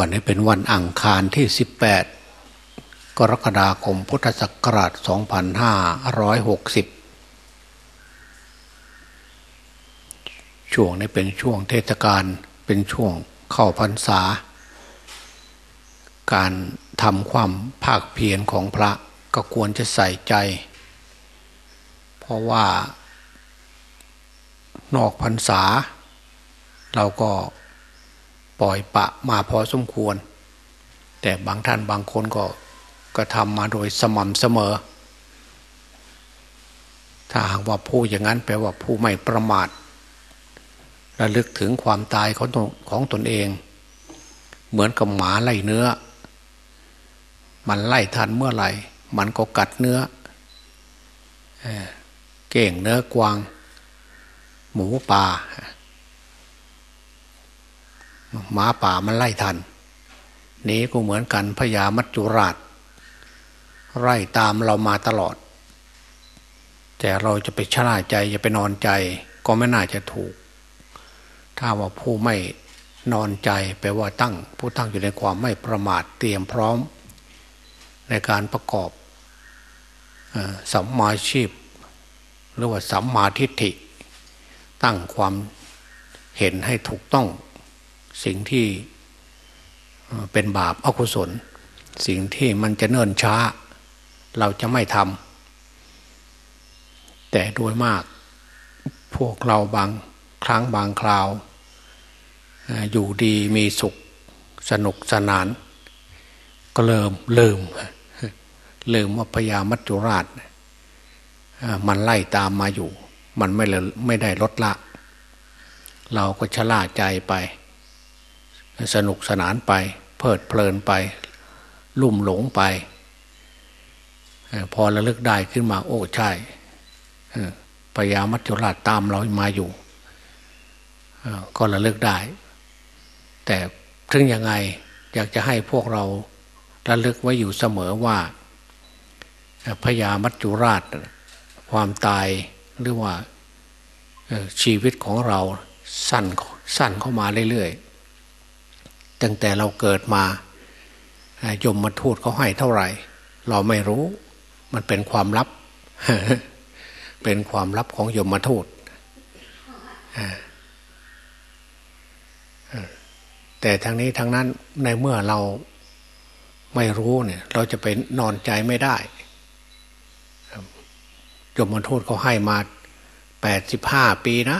วันนี้เป็นวันอังคารที่ 18 กรกฎาคมพุทธศักราช 2560 ช่วงนี้เป็นช่วงเทศกาลเป็นช่วงเข้าพรรษา การทำความภาคเพียรของพระก็ควรจะใส่ใจ เพราะว่านอกพรรษา เราก็ ปล่อยปะมาพอสมควร แต่บางท่านบางคนก็ก็ทำมาโดยสม่ำเสมอ ถ้าหากว่าผู้อย่างนั้นแปลว่าผู้ไม่ประมาทระลึกถึงความตายของตนของตนเอง เหมือนกับหมาไล่เนื้อ มันไล่ทันเมื่อไหร่ มันก็กัดเนื้อเก่งเนื้อกวาง หมูป่า หมาป่ามันไล่ทันนี้ก็เหมือนกันพญามัจจุราช ไล่ตามเรามาตลอด แต่เราจะไปชราใจจะไปนอนใจ ก็ไม่น่าจะถูก ถ้าว่าผู้ไม่นอนใจแปลว่าตั้ง ผู้ตั้งอยู่ในความไม่ประมาทเตรียมพร้อม ในการประกอบสัมมาชีพ หรือว่าสัมมาทิฏฐิ ตั้งความเห็นให้ถูกต้อง สิ่งที่เป็นบาปอกุศล สิ่งที่มันจะเนิ่นช้า เราจะไม่ทำแต่โดยมาก พวกเราบางครั้งบางคราว อยู่ดีมีสุขสนุกสนาน ก็เริ่มลืมลืมว่าพญามัจจุราช มันไล่ตามมาอยู่ มันไม่ไม่ได้ลดละ เราก็ชะล่าใจไป สนุกสนานไป เพลิดเพลินไป ลุ่มหลงไป พอระลึกได้ขึ้นมาโอ้ใช่พญามัจจุราชตามเรามาอยู่ ก็ระลึกได้ แต่ถึงยังไงอยากจะให้พวกเราระลึกไว้อยู่เสมอว่าพญามัจจุราช ความตายหรือว่าชีวิตของเราสั้นสั้นเข้ามาเรื่อยๆ ตั้งแต่เราเกิดมายมมาทูตเขาให้เท่าไหร่ เราไม่รู้ มันเป็นความลับ เป็นความลับของยมมาทูตแต่ทางนี้ทางนั้นในเมื่อเราไม่รู้เนี่ย เราจะไปนอนใจไม่ได้ยมมาทูตเขาให้มาแปดสิบห้าปีนะ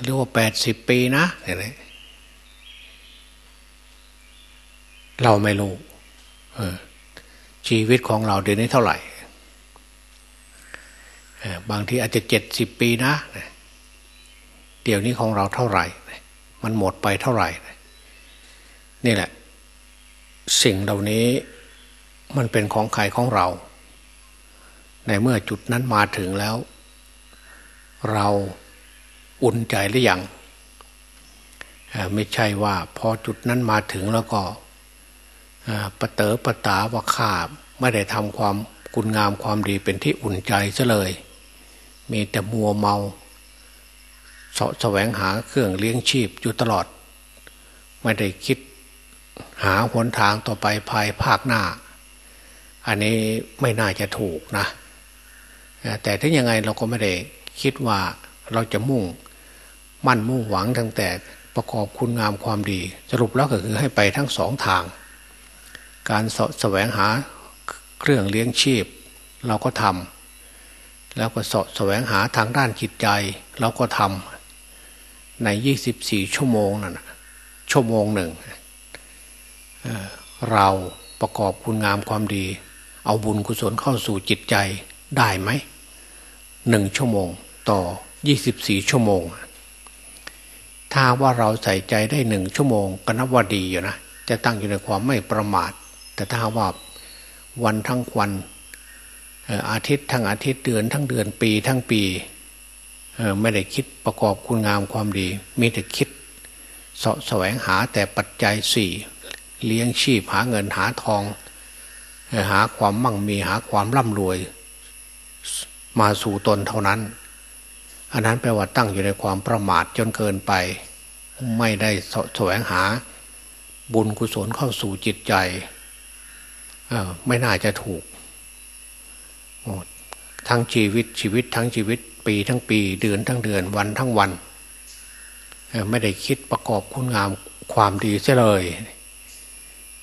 หรือว่าแปดสิบปีนะอะไรเราไม่รู้ชีวิตของเราเดี๋ยวนี้เท่าไหร่บางทีอาจจะเจ็ดสิบปีนะ เดี๋ยวนี้ของเราเท่าไหร่ มันหมดไปเท่าไหร่ นี่แหละ สิ่งเหล่านี้มันเป็นของใครของเรา ในเมื่อจุดนั้นมาถึงแล้ว เรา อุ่นใจหรือยังไม่ใช่ว่าพอจุดนั้นมาถึงแล้วก็ปะเต๋อปะตาว่าข้าไม่ได้ทำความคุณงามความดีเป็นที่อุ่นใจซะเลย มีแต่มัวเมาสะแสวงหาเครื่องเลี้ยงชีพอยู่ตลอด ไม่ได้คิดหาหนทางต่อไปภายภาคหน้า อันนี้ไม่น่าจะถูกนะ แต่ถึงยังไงเราก็ไม่ได้คิดว่า เราจะมุ่งมั่นมุ่งหวังตั้งแต่ประกอบคุณงามความดี สรุปแล้วก็คือให้ไปทั้งสองทาง การสแสวงหาเครื่องเลี้ยงชีพ เราก็ทำแล้วก็สแสวงหาทางด้านจิตใจ เราก็ทำใน 24 ชั่วโมงนั่นชั่วโมงหนึ่งเราประกอบคุณงามความดี เอาบุญกุศลเข้าสู่จิตใจได้ไหมหนึ่งชั่วโมงต่อ24 ชั่วโมง ถ้าว่าเราใส่ใจได้หนึ่งชั่วโมงก็นับว่าดีอยู่นะ จะตั้งอยู่ในความไม่ประมาท แต่ถ้าว่าวันทั้งวันอาทิตย์ทั้งอาทิตย์เดือนทั้งเดือนปีทั้งปีไม่ได้คิดประกอบคุณงามความดี มีแต่คิดสะแสวงหาแต่ปัจจัยสี่เลี้ยงชีพหาเงินหาทอง หาความมั่งมีหาความร่ำรวย มาสู่ตนเท่านั้น อันนั้นแปลว่าตั้งอยู่ในความประมาทจนเกินไป ไม่ได้แสวงหา บุญกุศลเข้าสู่จิตใจไม่น่าจะถูก ทั้งชีวิตชีวิตทั้งชีวิต ปีทั้งปีเดือนทั้งเดือนวันทั้งวัน ไม่ได้คิดประกอบคุณงามความดีเสียเลย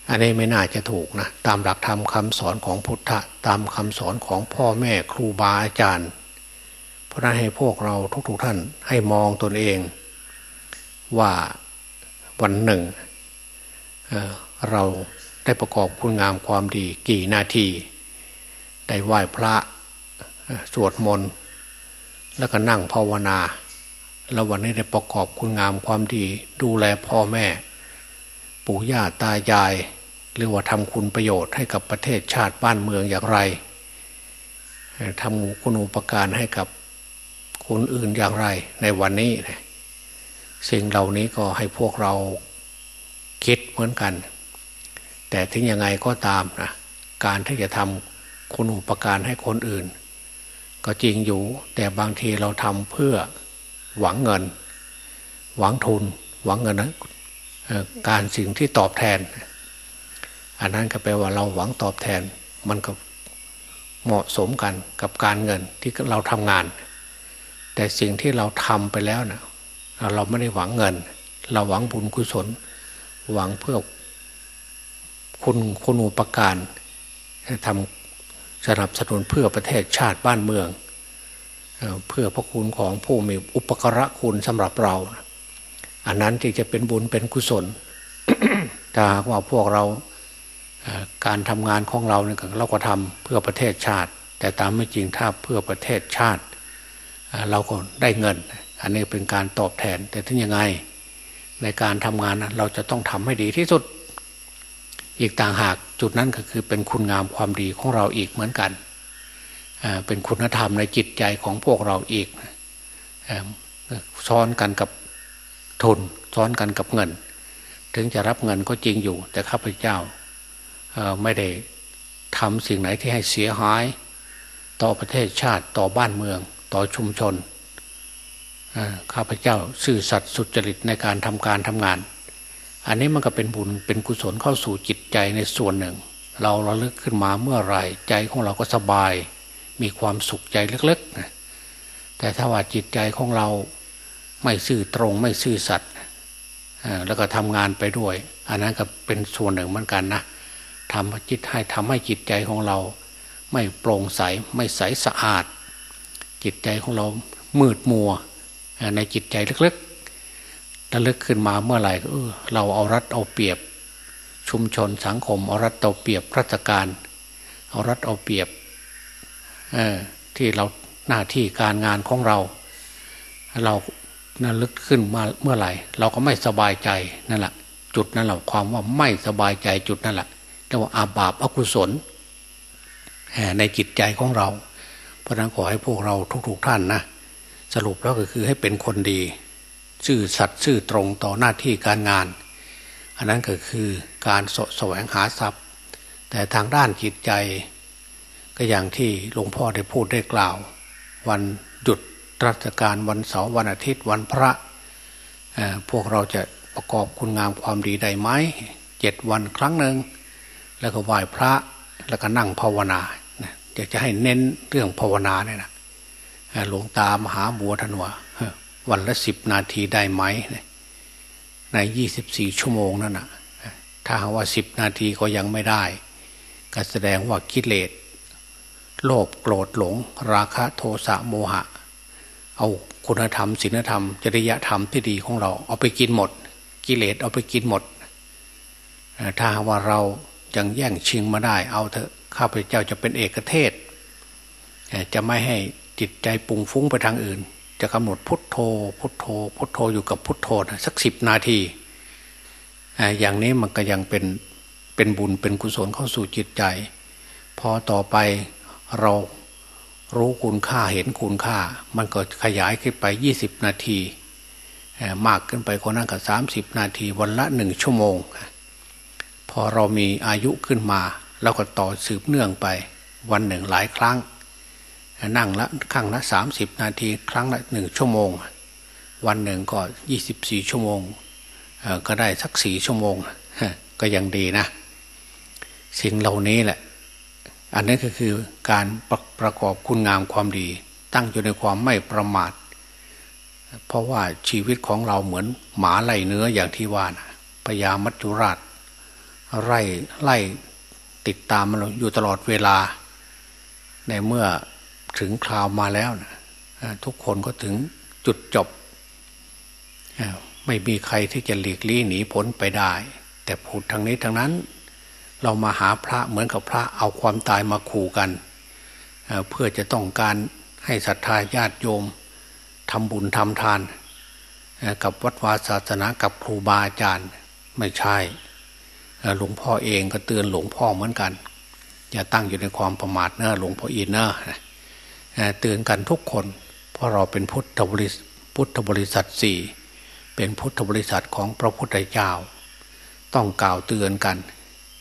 อันนี้ไม่น่าจะถูกนะ ตามหลักธรรมคำสอนของพุทธะ ตามคำสอนของพ่อแม่ครูบาอาจารย์ เพราะนั้นให้พวกเราทุกๆทท่านให้มองตนเอง ว่าวันหนึ่งเเราได้ประกอบคุณงามความดีกี่นาที ได้ไหว้พระสวดมนต์แล้วก็นั่งภาวนา แล้ววันนี้ได้ประกอบคุณงามความดี ดูแลพ่อแม่ ปู่ย่าตายาย หรือว่าทำคุณประโยชน์ให้กับประเทศชาติบ้านเมืองอย่างไรทำคุณอุปการให้กับ คนอื่นอย่างไรในวันนี้สิ่งเหล่านี้ก็ให้พวกเราคิดเหมือนกัน แต่ถึงยังไงก็ตามนะการที่จะทำคุณอุปการให้คนอื่น ก็จริงอยู่แต่บางทีเราทำเพื่อหวังเงิน หวังทุน หวังเงินนะการสิ่งที่ตอบแทน อันนั้นก็แปลว่าเราหวังตอบแทนมันก็เหมาะสมกันกับการเงินที่เราทำงาน แต่สิ่งที่เราทำไปแล้วนะเราไม่ได้หวังเงิน เราหวังบุญกุศล หวังเพื่อคุณคุณอุปการทำสนับสนุนเพื่อประเทศชาติบ้านเมือง เพื่อพระคุณของผู้มีอุปกระคุณสำหรับเรา อันนั้นที่จะเป็นบุญเป็นกุศลถ้าว่าพวกเราการทำงานของเราเนี่ยเราก็ทำเพื่อประเทศชาติ แต่ตามไม่จริงถ้าเพื่อประเทศชาติ เราก็ได้เงิน อันนี้เป็นการตอบแทน แต่ถึงยังไงในการทำงานเราจะต้องทำให้ดีที่สุด อีกต่างหากจุดนั้นก็คือเป็นคุณงามความดีของเราอีกเหมือนกัน เป็นคุณธรรมในจิตใจของพวกเราอีกซ้อนกันกับทุนซ้อนกันกับเงิน ถึงจะรับเงินก็จริงอยู่ แต่ข้าพเจ้าไม่ได้ทำสิ่งไหนที่ให้เสียหาย ต่อประเทศชาติต่อบ้านเมือง ต่อชุมชนข้าพเจ้าซื่อสัตย์สุจริตในการทำการทำงาน อันนี้มันก็เป็นบุญเป็นกุศลเข้าสู่จิตใจในส่วนหนึ่ง เราระลึกขึ้นมาเมื่อไรใจของเราก็สบาย มีความสุขใจเล็กๆแต่ถ้าว่าจิตใจของเราไม่ซื่อตรงไม่ซื่อสัตย์แล้วก็ทำงานไปด้วย อันนั้นก็เป็นส่วนหนึ่งเหมือนกันนะทำจิตให้ทำให้จิตใจของเรา ไม่โปร่งใสไม่ใสสะอาด จิตใจของเรามืดมัว ในจิตใจลึกๆระลึกขึ้นมาเมื่อไหร่เออเราเอารัดเอาเปรียบ ชุมชนสังคมเอารัดเอาเปรียบราชการ เอารัดเอาเปรียบที่เราหน้าที่การงานของเรา เรานั่นลึกขึ้นมาเมื่อไหร่ เราก็ไม่สบายใจนั่นแหละจุดนั่นแหละความว่าไม่สบายใจจุดนั่นแหละเรียกว่าอาบาปอกุศลในจิตใจของเรา เพราะนั้นขอให้พวกเราทุก ๆ ท่านนะสรุปแล้วก็คือให้เป็นคนดี ซื่อสัตย์ซื่อตรงต่อหน้าที่การงาน อันนั้นก็คือการสแสวงหาทรัพย์ แต่ทางด้านจิตใจ ก็อย่างที่หลวงพ่อได้พูดได้กล่าว วันหยุดราชการวันเสาร์วันอาทิตย์วันพระ พวกเราจะประกอบคุณงามความดีได้ไหมเจ็ดวันครั้งหนึ่งแล้วก็ไหว้พระแล้วก็นั่งภาวนา อยากจะให้เน้นเรื่องภาวนาเนี่ยนะหลวงตามหาบัวทนววันละสิบนาทีได้ไหม ในยี่สิบสี่ชั่วโมงนั่นนะถ้าหาว่าสิบนาทีก็ยังไม่ได้ ก็แสดงว่ากิเลสโลภโกรธหลง ราคะโทสะโมหะ เอาคุณธรรมศีลธรรม จริยธรรมที่ดีของเรา เอาไปกินหมด กิเลสเอาไปกินหมด ถ้าว่าเรายังแย่งชิงมาได้เอาเถอะ ข้าพเจ้าจะเป็นเอกเทศ จะไม่ให้จิตใจปุงฟุ้งไปทางอื่น จะกำหนดพุทโธ พุทโธ พุทโธอยู่กับพุทโธสักสิบนาที อย่างนี้มันก็ยังเป็นเป็นบุญเป็นกุศลเข้าสู่จิตใจ พอต่อไปเรารู้คุณค่าเห็นคุณค่า มันก็ขยายขึ้นไปยี่สิบนาที มากขึ้นไปคนนั้นก็สามสิบนาทีวันละหนึ่งชั่วโมง พอเรามีอายุขึ้นมา เราก็ต่อสืบเนื่องไป วันหนึ่งหลายครั้ง นั่งละครั้งละสามสิบนาทีครั้งละหนึ่งชั่วโมง วันหนึ่งก็ยี่สิบสี่ชั่วโมง ก็ได้สักสี่ชั่วโมง ก็ยังดีนะ สิ่งเหล่านี้แหละ อันนี้ก็คือการประประกอบคุณงามความดี ตั้งอยู่ในความไม่ประมาท เพราะว่าชีวิตของเราเหมือนหมาไล่เนื้ออย่างที่ว่านะพญามัจจุราชไล่ไล่ ติดตามมันอยู่ตลอดเวลา ในเมื่อถึงคราวมาแล้วนะทุกคนก็ถึงจุดจบ ไม่มีใครที่จะหลีกลี่หนีพ้นไปได้ แต่พูดทางนี้ทางนั้น เรามาหาพระเหมือนกับพระเอาความตายมาขู่กัน เพื่อจะต้องการให้ศรัทธาญาติโยมทำบุญทำทาน กับวัดวาศาสนากับครูบาอาจารย์ไม่ใช่ หลวงพ่อเองก็เตือนหลวงพ่อเหมือนกัน อย่าตั้งอยู่ในความประมาทนะหลวงพ่ออินเนอะเตือนกันทุกคน เพราะเราเป็นพุทธบริพุทธบริษัทสี่เป็นพุทธบริษัทของพระพุทธเจ้า ต้องกล่าวเตือนกัน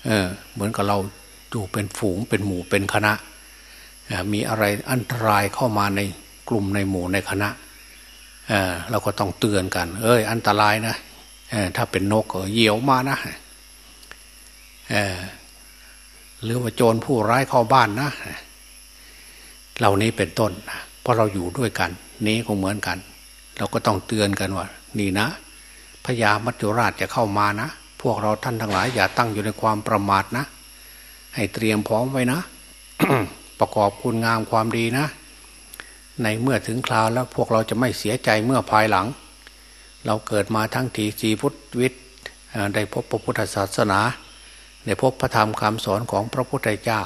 เออเหมือนกับเราอยู่เป็นฝูงเป็นหมู่เป็นคณะ มีอะไรอันตรายเข้ามาในกลุ่มในหมู่ในคณะเเราก็ต้องเตือนกัน เอ้ย อันตรายนะถ้าเป็นนกเหยี่ยวมานะ หรือว่าโจรผู้ร้ายเข้าบ้านนะ เหล่านี้เป็นต้นเพราะเราอยู่ด้วยกัน นี้ก็เหมือนกัน เราก็ต้องเตือนกันว่า นี่นะพญามัจจุราชจะเข้ามานะ พวกเราท่านทั้งหลาย อย่าตั้งอยู่ในความประมาทนะ ให้เตรียมพร้อมไว้นะ ประกอบคุณงามความดีนะ ในเมื่อถึงคราวแล้วพวกเราจะไม่เสียใจเมื่อภายหลัง เราเกิดมาทั้งทีสีพุทธวิทย์ได้พบพระพุทธศาสนา ได้พบพระธรรมคำสอนของพระพุทธเจ้า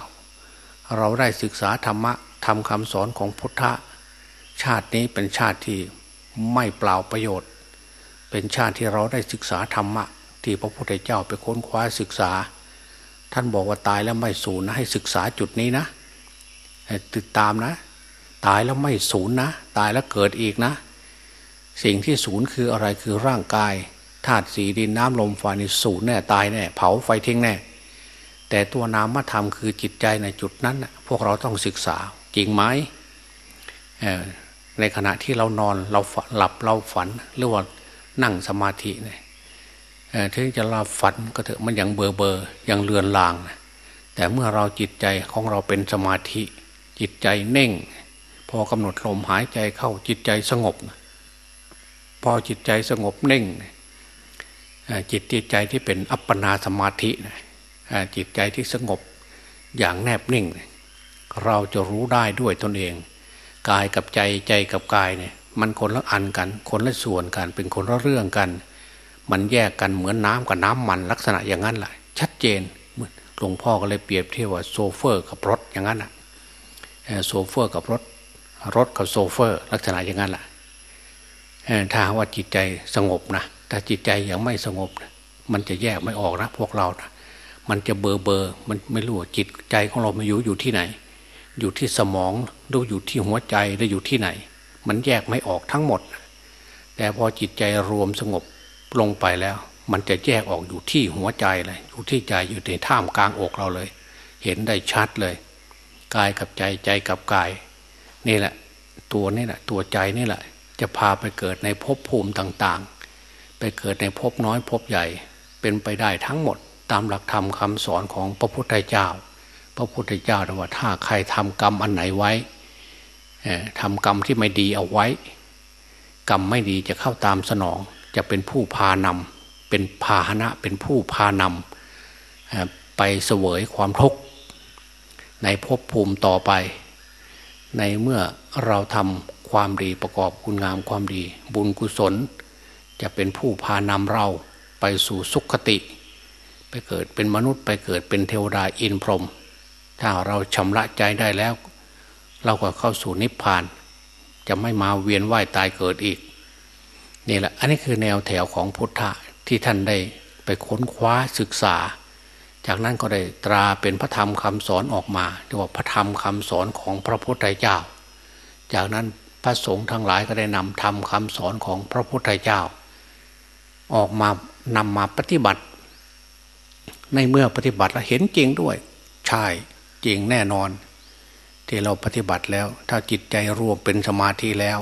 เราได้ศึกษาธรรมะทำคำสอนของพุทธะชาตินี้เป็นชาติที่ไม่เปล่าประโยชน์ เป็นชาติที่เราได้ศึกษาธรรมะ ที่พระพุทธเจ้าไปค้นคว้าศึกษา ท่านบอกว่าตายแล้วไม่สูญนะให้ศึกษาจุดนี้นะติดตามนะ ตายแล้วไม่สูญนะ ตายแล้วเกิดอีกนะ สิ่งที่สูญคืออะไรคือร่างกาย ธาตุสีดินน้ำลมไฟนี่สูญแน่ตายแน่เผาไฟทิ้งแน่ แต่ตัวนามธรรมคือจิตใจในจุดนั้นพวกเราต้องศึกษาจริงไหมในขณะที่เรานอนเราหลับเราฝันหรือว่านั่งสมาธิเนี่ยถึงจะเราฝันก็เถอะมันยังเบอเบอยังเลือนลางนะแต่เมื่อเราจิตใจของเราเป็นสมาธิ จิตใจเน่ง พอกำหนดลมหายใจเข้าจิตใจสงบ พอจิตใจสงบเน่ง จิตใจที่เป็นอัปปนาสมาธิจิตใจที่สงบอย่างแนบนิ่ง เราจะรู้ได้ด้วยตนเอง กายกับใจใจกับกายเนี่ยมันคนละอันกัน คนละส่วนกัน เป็นคนละเรื่องกัน มันแยกกันเหมือนน้ำกับน้ำมันลักษณะอย่างนั้นแหละชัดเจนหลวงพ่อก็เลยเปรียบเทียบว่าโซเฟอร์กับรถอย่างนั้นอะโซเฟอร์กับรถ รถกับโซเฟอร์ ลักษณะอย่างนั้นแหละถ้าว่าจิตใจสงบนะ แต่จิตใจยังไม่สงบ มันจะแยกไม่ออกนะพวกเรานะมันจะเบอร์เบอร์มันไม่รู้จิตใจของเรามาอยู่อยู่ที่ไหน อยู่ที่สมองหรืออยู่ที่หัวใจหรืออยู่ที่ไหน มันแยกไม่ออกทั้งหมด แต่พอจิตใจรวมสงบลงไปแล้ว มันจะแยกออกอยู่ที่หัวใจเลยอยู่ที่ใจอยู่ในท่ามกลางอกเราเลย เห็นได้ชัดเลยกายกับใจใจกับกาย นี่แหละ ตัวนี่แหละตัวใจนี่แหละ จะพาไปเกิดในภพภูมิต่าง ไปเกิดในภพน้อยภพใหญ่ เป็นไปได้ทั้งหมด ตามหลักธรรมคำสอนของพระพุทธเจ้า พระพุทธเจ้าว่าถ้าใครทำกรรมอันไหนไว้ทำกรรมที่ไม่ดีเอาไว้ กรรมไม่ดีจะเข้าตามสนอง จะเป็นผู้พานำเป็นพาหนะเป็นผู้พานำไปเสวยความทุกข์ในภพภูมิต่อไป ในเมื่อเราทำความดีประกอบคุณงามความดี บุญกุศล จะเป็นผู้พานำเราไปสู่สุขติ ไปเกิดเป็นมนุษย์ไปเกิดเป็นเทวดาอินพรหมถ้าเราชำระใจได้แล้ว เราก็เข้าสู่นิพพาน จะไม่มาเวียนว่ายตายเกิดอีกนี่แหละอันนี้คือแนวแถวของพุทธะที่ท่านได้ไปค้นคว้าศึกษา จากนั้นก็ได้ตราเป็นพระธรรมคำสอนออกมาเรียกว่าพระธรรมคำสอนของพระพุทธเจ้า จากนั้นพระสงฆ์ทั้งหลายก็ได้นำธรรมคำสอนของพระพุทธเจ้า ออกมานำมาปฏิบัติ ในเมื่อปฏิบัติแล้วเห็นจริงด้วย ใช่จริงแน่นอน ที่เราปฏิบัติแล้ว ถ้าจิตใจรวมเป็นสมาธิแล้ว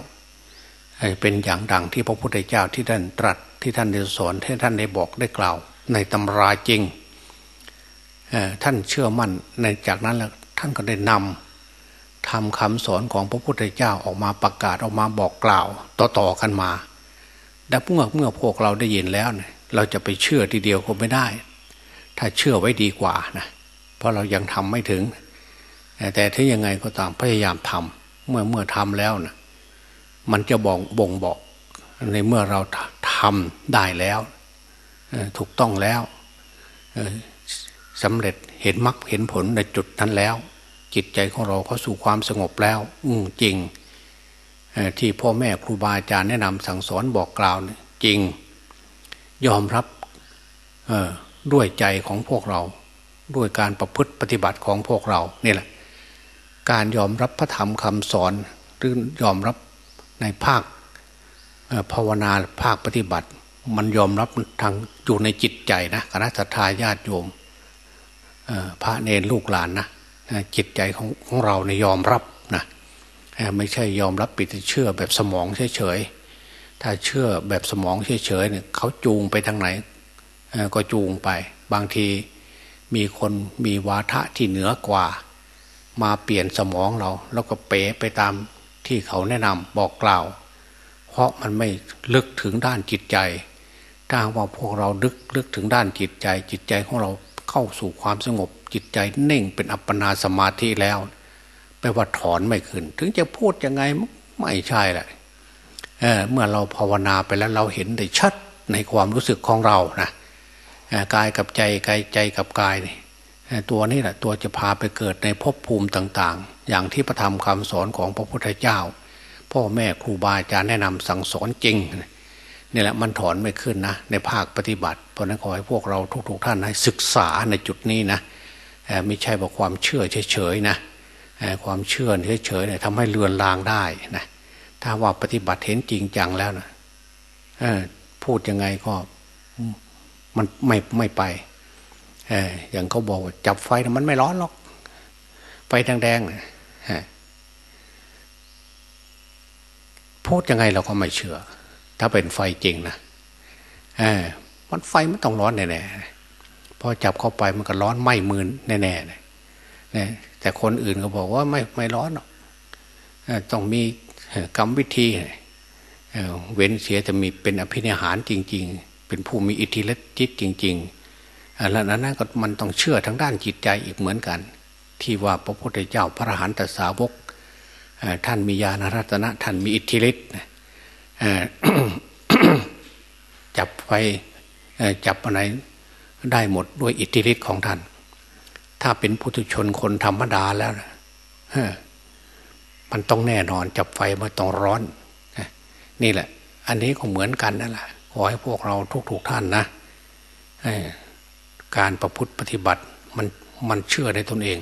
เป็นอย่างดังที่พระพุทธเจ้าที่ท่านตรัสที่ท่านได้สอนที่ท่านได้บอกได้กล่าว ในตำราจริงท่านเชื่อมั่นในจากนั้นแล้วท่านก็ได้นำทำคำสอนของพระพุทธเจ้าออกมาประกาศออกมาบอกกล่าว ต่อๆกันมา แต่เมื่อเมื่อพวกเราได้ยินแล้วเนี่ยเราจะไปเชื่อทีเดียวก็ไม่ได้ ถ้าเชื่อไว้ดีกว่านะเพราะเรายังทำไม่ถึง แต่ถ้ายังไงก็ตามพยายามทำเมื่อเมื่อทำแล้วนะมันจะบอกบ่งบอกในเมื่อเราทำได้แล้ว ถูกต้องแล้วสำเร็จเห็นมรรคเห็นผลในจุดนั้นแล้ว จิตใจของเราเข้าสู่ความสงบแล้ว อืจริง ที่พ่อแม่ครูบาอาจารย์แนะนำสั่งสอนบอกกล่าวจริง ยอมรับด้วยใจของพวกเรา ด้วยการประพฤติปฏิบัติของพวกเรานี่แหละการยอมรับพระธรรมคำสอนหรือยอมรับในภาคภาวนาภาคปฏิบัติ มันยอมรับทางอยู่ในจิตใจนะคณะสัตยาญาติโยมพระเนรลูกหลานนะจิตใจของของเราในยอมรับ ไม่ใช่ยอมรับปิดเชื่อแบบสมองเฉยๆถ้าเชื่อแบบสมองเฉยๆเนี่ยเขาจูงไปทางไหนก็จูงไป บางทีมีคนมีวาทะที่เหนือกว่า มาเปลี่ยนสมองเรา แล้วก็เป๋ไปตามที่เขาแนะนำบอกกล่าว เพราะมันไม่ลึกถึงด้านจิตใจถ้าว่าพวกเราลึกลึกถึงด้านจิตใจ จิตใจของเราเข้าสู่ความสงบจิตใจเน่งเป็นอัปปนาสมาธิแล้ว แปลว่าถอนไม่ขึ้น ถึงจะพูดยังไงไม่ใช่แหละเเมื่อเราภาวนาไปแล้วเราเห็นได้ชัดในความรู้สึกของเรานะกายกับใจกายใจกับกายนี่ตัวนี้แหละตัวจะพาไปเกิดในภพภูมิต่าง ๆ อย่างที่พระธรรมคำสอนของพระพุทธเจ้า พ่อแม่ครูบาอาจารย์แนะนำสั่งสอนจริงนี่แหละมันถอนไม่ขึ้นนะ ในภาคปฏิบัติ เพราะนั้นขอให้พวกเราทุกๆท่านให้ศึกษาในจุดนี้นะไม่ใช่บอกความเชื่อเฉยๆนะ ความเชื่อเฉยๆเนี่ยทำให้เลือนลางได้นะถ้าว่าปฏิบัติเห็นจริงจังแล้วนะพูดยังไงก็มันไม่ไม่ไปอย่างเขาบอกว่าจับไฟนะมันไม่ร้อนหรอก ไฟแดงๆนะพูดยังไงเราก็ไม่เชื่อ ถ้าเป็นไฟจริงนะมันไฟมันต้องร้อนแน่ๆพอจับเข้าไปมันก็ร้อนไหม้มือแน่ๆเแต่คนอื่นก็บอกว่าไม่ไม่ร้อนหรอกต้องมีกรรมวิธีเว้นเสียจะมีเป็นอภินิหารจริง ๆ เป็นผู้มีอิทธิฤทธิ์จิตจริง ๆ แล้วนั้นก็มันต้องเชื่อทางด้านจิตใจอีกเหมือนกัน ที่ว่าพระพุทธเจ้าพระอรหันตสาวกท่านมีญาณรัตนะท่านมีอิทธิฤทธิ์จับไฟจับอะไรได้หมดด้วยอิทธิฤทธิ์ของท่าน ถ้าเป็นพุทุชนคนธรรมดาแล้วมันต้องแน่นอนจับไฟมันต้องร้อน นี่แหละ อันนี้ก็เหมือนกันนั่นแหละขอให้พวกเราทุกๆทท่านนะการประพฤติปฏิบัติมันมันเชื่อในตนเอง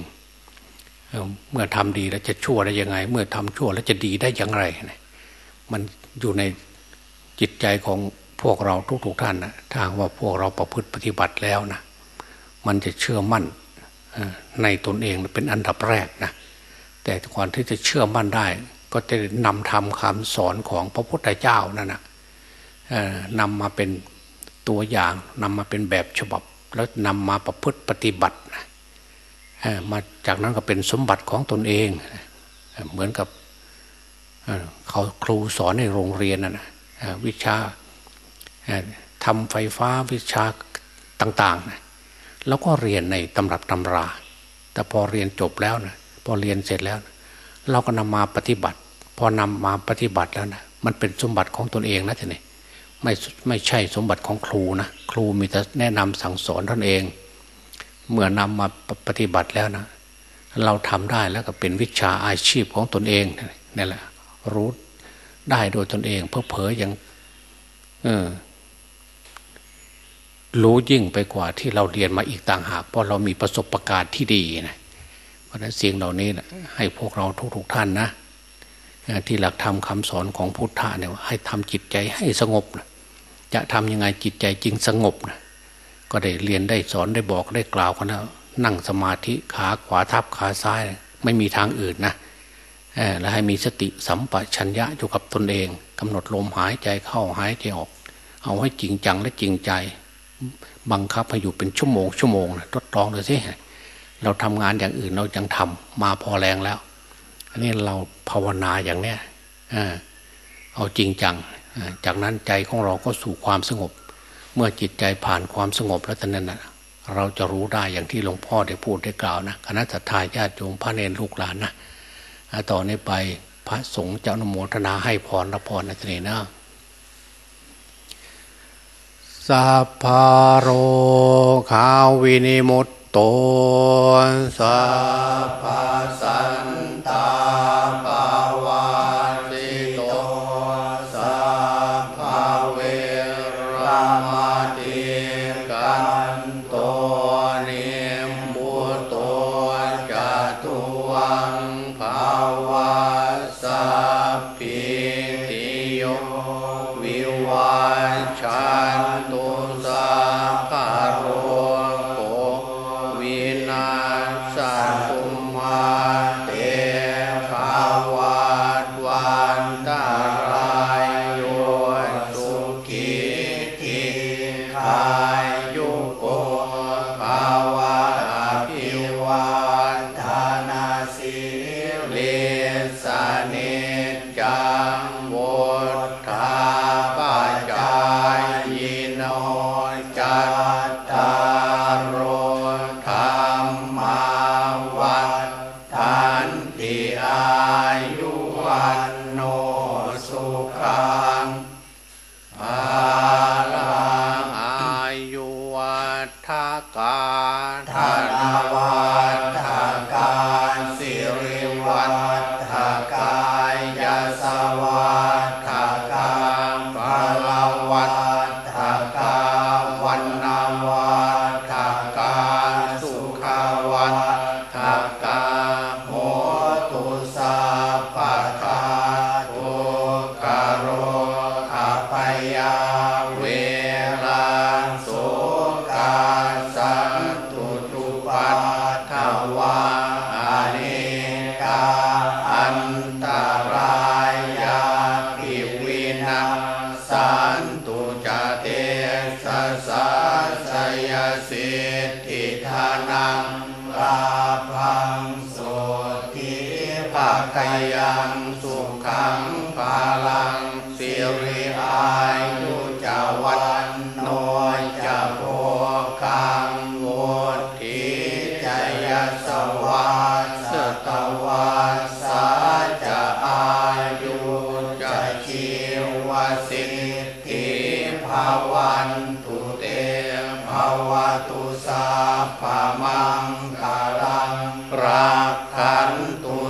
เมื่อทำดีแล้วจะชั่วได้ยังไง เมื่อทำชั่วแล้วจะดีได้อย่างไร มันอยู่ในจิตใจของพวกเราทุกๆทท่านนะถ้าว่าพวกเราประพฤติปฏิบัติแล้วนะมันจะเชื่อมั่น ในตนเองเป็นอันดับแรกนะแต่ก่อนที่จะเชื่อมั่นได้ ก็จะนำทำคำสอนของพระพุทธเจ้านั่นนะนำมาเป็นตัวอย่างนำมาเป็นแบบฉบับ แล้วนำมาประพฤติปฏิบัติมาจากนั้นก็เป็นสมบัติของตนเอง เหมือนกับเขาครูสอนในโรงเรียนนะวิชาทำไฟฟ้าวิชาต่างๆ แล้วก็เรียนในตำรับตำรา แต่พอเรียนจบแล้วนะพอเรียนเสร็จแล้วเราก็นำมาปฏิบัติ พอนำมาปฏิบัติแล้วนะมันเป็นสมบัติของตนเองนะท่านนี่ไม่ไม่ใช่สมบัติของครูนะครูมีแต่แนะนำสั่งสอนตนเอง เมื่อนำมาปฏิบัติแล้วนะ เราทำได้แล้วก็เป็นวิชาอาชีพของตนเองนี่แหละรู้ได้โดยตนเอง เพื่อเผยยังเออ รู้ยิ่งไปกว่าที่เราเรียนมาอีกต่างหาก เพราะเรามีประสบะการณ์ที่ดีนะเพราะนั้นเสิ่งเหล่านี้นะให้พวกเราทุกๆทท่านนะที่หลักธรรมคาสอนของพุทธะเนี่ยให้ทำจิตใจให้สงบนะจะทำยังไงจิตใจจริงสงบนะก็ได้เรียนได้สอนได้บอกได้กล่าวกันแล้วนั่งสมาธิขาขวาทับขาซ้าย ไม่มีทางอื่นนะแล้วให้มีสติสัมปชัญญะอยู่กับตนเองกำหนดลมหายใจเข้าหายใจออก เอาให้จริงจังและจริงใจ บังคับให้อยู่เป็นชั่วโมงชั่วโมงนะทดลองดูสิเราทำงานอย่างอื่นเรายังทำมาพอแรงแล้ว อันนี้เราภาวนาอย่างเนี้ยเอาจริงจัง จากนั้นใจของเราก็สู่ความสงบ เมื่อจิตใจผ่านความสงบแล้วตอนนั้นนะเราจะรู้ได้อย่างที่หลวงพ่อได้พูดได้กล่าวนะคณะทาญาติโยมพระเนรลูกหลานนะต่อนนี้ไปพระสงฆ์เจ้านโมทนาให้พรรับพรนะทีนี้นะ สัพพโรขาววินิมุตโตสัพพสันตาปา ตุสาภามังคาลังรักขันตุ